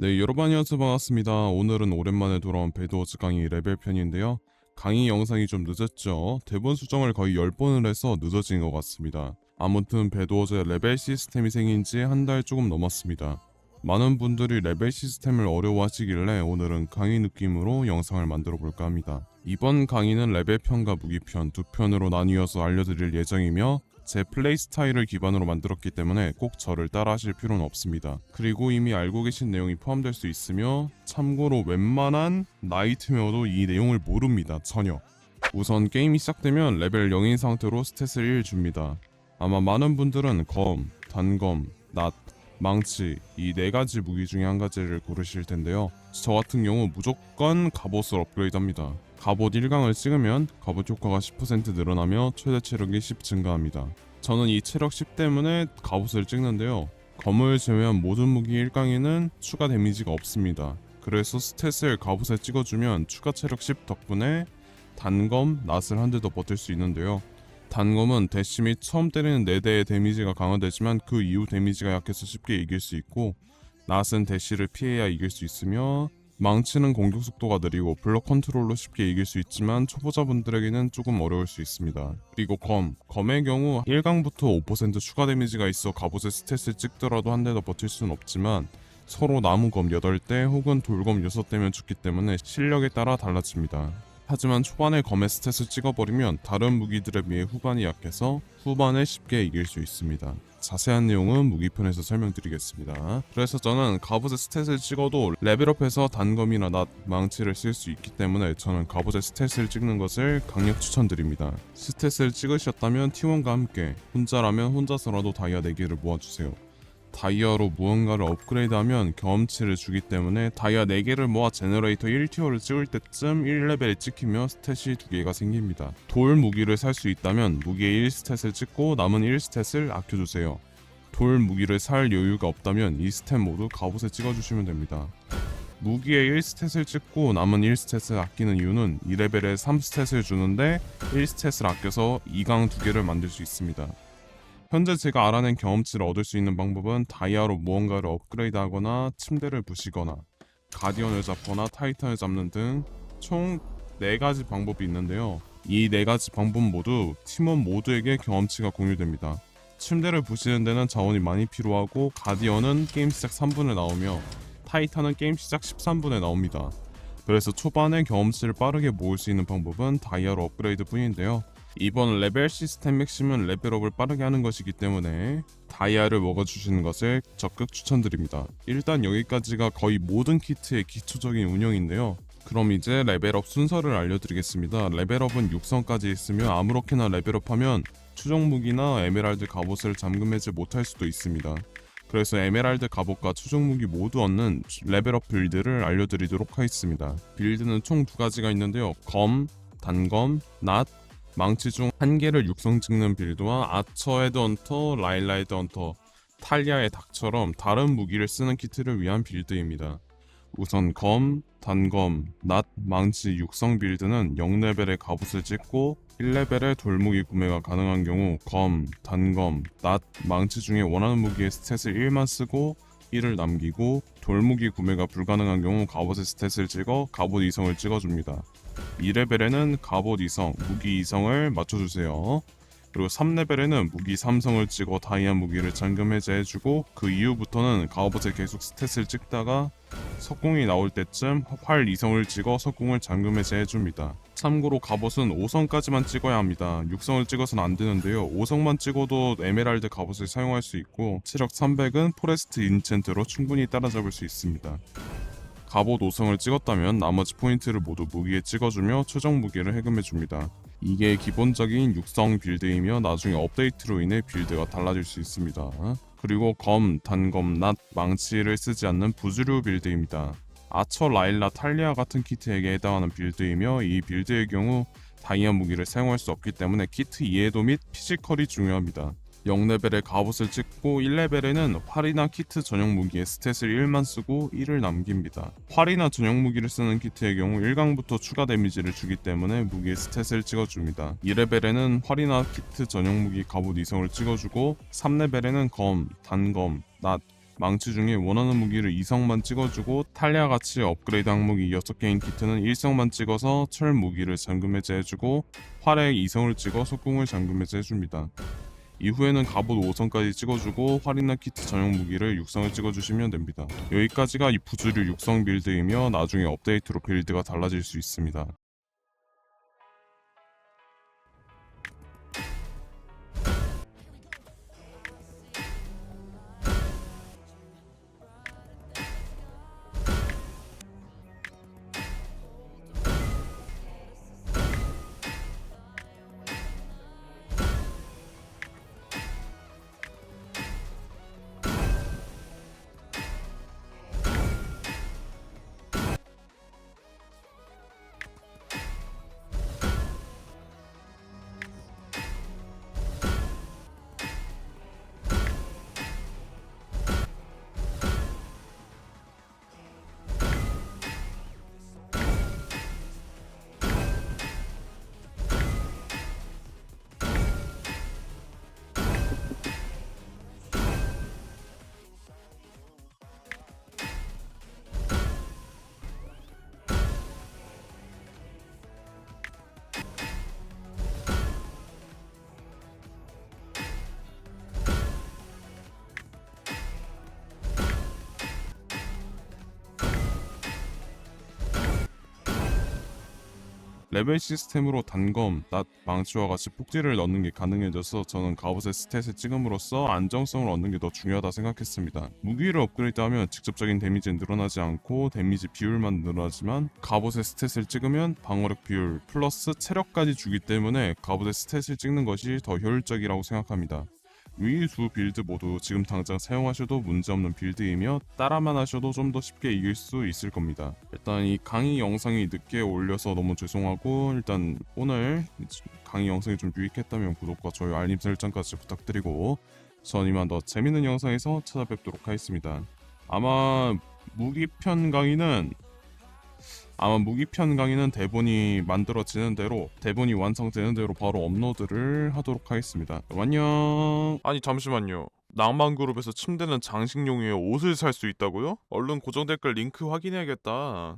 네, 여러분 안녕하세요. 반갑습니다. 오늘은 오랜만에 돌아온 배드워즈 강의 레벨 편인데요. 강의 영상이 좀 늦었죠. 대본 수정을 거의 10번을 해서 늦어진 것 같습니다. 아무튼 배드워즈 레벨 시스템이 생긴 지 한 달 조금 넘었습니다. 많은 분들이 레벨 시스템을 어려워하시길래 오늘은 강의 느낌으로 영상을 만들어 볼까 합니다. 이번 강의는 레벨 편과 무기 편 두 편으로 나뉘어서 알려드릴 예정이며 제 플레이 스타일을 기반으로 만들었기 때문에 꼭 저를 따라 하실 필요는 없습니다. 그리고 이미 알고 계신 내용이 포함될 수 있으며 참고로 웬만한 나이트메어도 이 내용을 모릅니다. 전혀. 우선 게임이 시작되면 레벨 0인 상태로 스탯을 1 줍니다. 아마 많은 분들은 검, 단검, 낫, 망치 이 네 가지 무기 중에 한 가지를 고르실 텐데요. 저 같은 경우 무조건 갑옷을 업그레이드합니다. 갑옷 1강을 찍으면 갑옷 효과가 10% 늘어나며 최대 체력이 10 증가합니다. 저는 이 체력 10 때문에 갑옷을 찍는데요. 검을 제외한 모든 무기 1강에는 추가 데미지가 없습니다. 그래서 스탯을 갑옷에 찍어주면 추가 체력 10 덕분에 단검, 낫을 한 대 더 버틸 수 있는데요. 단검은 대시 및 처음 때리는 4대의 데미지가 강화되지만 그 이후 데미지가 약해서 쉽게 이길 수 있고 낫은 대시를 피해야 이길 수 있으며 망치는 공격 속도가 느리고 블럭 컨트롤로 쉽게 이길 수 있지만 초보자분들에게는 조금 어려울 수 있습니다. 그리고 검, 검의 경우 1강부터 5% 추가 데미지가 있어 갑옷에 스탯을 찍더라도 한 대 더 버틸 수는 없지만 서로 나무검 8대 혹은 돌검 6대면 죽기 때문에 실력에 따라 달라집니다. 하지만 초반에 검의 스탯을 찍어버리면 다른 무기들에 비해 후반이 약해서 후반에 쉽게 이길 수 있습니다. 자세한 내용은 무기편에서 설명드리겠습니다. 그래서 저는 갑옷의 스탯을 찍어도 레벨업해서 단검이나 낫, 망치를 쓸 수 있기 때문에 저는 갑옷의 스탯을 찍는 것을 강력 추천드립니다. 스탯을 찍으셨다면 T1과 함께 혼자라면 혼자서라도 다이아 4개를 모아주세요. 다이아로 무언가를 업그레이드하면 경험치를 주기 때문에 다이아 4개를 모아 제너레이터 1티어를 찍을 때쯤 1레벨이 찍히며 스탯이 2개가 생깁니다. 돌 무기를 살 수 있다면 무기의 1스탯을 찍고 남은 1스탯을 아껴주세요. 돌 무기를 살 여유가 없다면 이 스탯 모두 갑옷에 찍어주시면 됩니다. 무기의 1스탯을 찍고 남은 1스탯을 아끼는 이유는 2레벨에 3스탯을 주는데 1스탯을 아껴서 2강 2개를 만들 수 있습니다. 현재 제가 알아낸 경험치를 얻을 수 있는 방법은 다이아로 무언가를 업그레이드하거나 침대를 부시거나 가디언을 잡거나 타이탄을 잡는 등 총 4가지 방법이 있는데요. 이 4가지 방법 모두 팀원 모두에게 경험치가 공유됩니다. 침대를 부시는 데는 자원이 많이 필요하고 가디언은 게임 시작 3분에 나오며 타이탄은 게임 시작 13분에 나옵니다. 그래서 초반에 경험치를 빠르게 모을 수 있는 방법은 다이아로 업그레이드 뿐인데요. 이번 레벨 시스템 핵심은 레벨업을 빠르게 하는 것이기 때문에 다이아를 먹어주시는 것을 적극 추천드립니다. 일단 여기까지가 거의 모든 키트의 기초적인 운영인데요. 그럼 이제 레벨업 순서를 알려드리겠습니다. 레벨업은 6성까지 있으며 아무렇게나 레벨업하면 추종 무기나 에메랄드 갑옷을 잠금 해제 못할 수도 있습니다. 그래서 에메랄드 갑옷과 추종 무기 모두 얻는 레벨업 빌드를 알려드리도록 하겠습니다. 빌드는 총 두 가지가 있는데요. 검, 단검, 낫, 망치 중 한 개를 육성 찍는 빌드와 아처 헤드헌터, 라일라 헤드헌터, 탈리아의 닭처럼 다른 무기를 쓰는 키트를 위한 빌드입니다. 우선 검, 단검, 낫, 망치 육성 빌드는 0레벨의 갑옷을 찍고 1레벨의 돌무기 구매가 가능한 경우 검, 단검, 낫, 망치 중에 원하는 무기의 스탯을 1만 쓰고 1을 남기고 돌무기 구매가 불가능한 경우 갑옷의 스탯을 찍어 갑옷 2성을 찍어줍니다. 2레벨에는 갑옷 2성, 무기 2성을 맞춰주세요. 그리고 3레벨에는 무기 3성을 찍어 다이아 무기를 잠금 해제해주고 그 이후부터는 갑옷에 계속 스탯을 찍다가 석궁이 나올 때쯤 활 2성을 찍어 석궁을 잠금 해제해줍니다. 참고로 갑옷은 5성까지만 찍어야 합니다. 6성을 찍어서는 안 되는데요. 5성만 찍어도 에메랄드 갑옷을 사용할 수 있고 체력 300은 포레스트 인챈트로 충분히 따라잡을 수 있습니다. 갑옷 5성을 찍었다면 나머지 포인트를 모두 무기에 찍어주며 최종 무기를 해금해줍니다. 이게 기본적인 육성 빌드이며 나중에 업데이트로 인해 빌드가 달라질 수 있습니다. 그리고 검, 단검, 낫, 망치를 쓰지 않는 부주류 빌드입니다. 아처, 라일라, 탈리아 같은 키트에게 해당하는 빌드이며 이 빌드의 경우 다이아 무기를 사용할 수 없기 때문에 키트 이해도 및 피지컬이 중요합니다. 0레벨에 갑옷을 찍고 1레벨에는 활이나 키트 전용 무기에 스탯을 1만 쓰고 1을 남깁니다. 활이나 전용 무기를 쓰는 키트의 경우 1강부터 추가 데미지를 주기 때문에 무기에 스탯을 찍어줍니다. 2레벨에는 활이나 키트 전용 무기 갑옷 2성을 찍어주고 3레벨에는 검, 단검, 낫, 망치 중에 원하는 무기를 2성만 찍어주고 탈리아 같이 업그레이드 항목이 6개인 키트는 1성만 찍어서 철 무기를 잠금 해제해주고 활에 2성을 찍어 속궁을 잠금 해제해줍니다. 이후에는 갑옷 5성까지 찍어주고 활이나 키트 전용 무기를 6성을 찍어주시면 됩니다. 여기까지가 이 부주류 6성 빌드이며 나중에 업데이트로 빌드가 달라질 수 있습니다. 레벨 시스템으로 단검, 낫, 망치와 같이 폭지를 넣는 게 가능해져서 저는 갑옷의 스탯을 찍음으로써 안정성을 얻는 게 더 중요하다 생각했습니다. 무기를 업그레이드하면 직접적인 데미지는 늘어나지 않고 데미지 비율만 늘어나지만 갑옷의 스탯을 찍으면 방어력 비율 플러스 체력까지 주기 때문에 갑옷의 스탯을 찍는 것이 더 효율적이라고 생각합니다. 위 두 빌드 모두 지금 당장 사용하셔도 문제없는 빌드이며 따라만 하셔도 좀 더 쉽게 이길 수 있을 겁니다. 일단 이 강의 영상이 늦게 올려서 너무 죄송하고 일단 오늘 강의 영상이 좀 유익했다면 구독과 좋아요 알림 설정까지 부탁드리고 전 이만 더 재밌는 영상에서 찾아뵙도록 하겠습니다. 아마 무기편 강의는 아마 무기편 강의는 대본이 만들어지는 대로 대본이 완성되는 대로 바로 업로드를 하도록 하겠습니다. 안녕. 아니 잠시만요. 낭만그룹에서 침대는 장식용이에요. 옷을 살 수 있다고요? 얼른 고정 댓글 링크 확인해야겠다.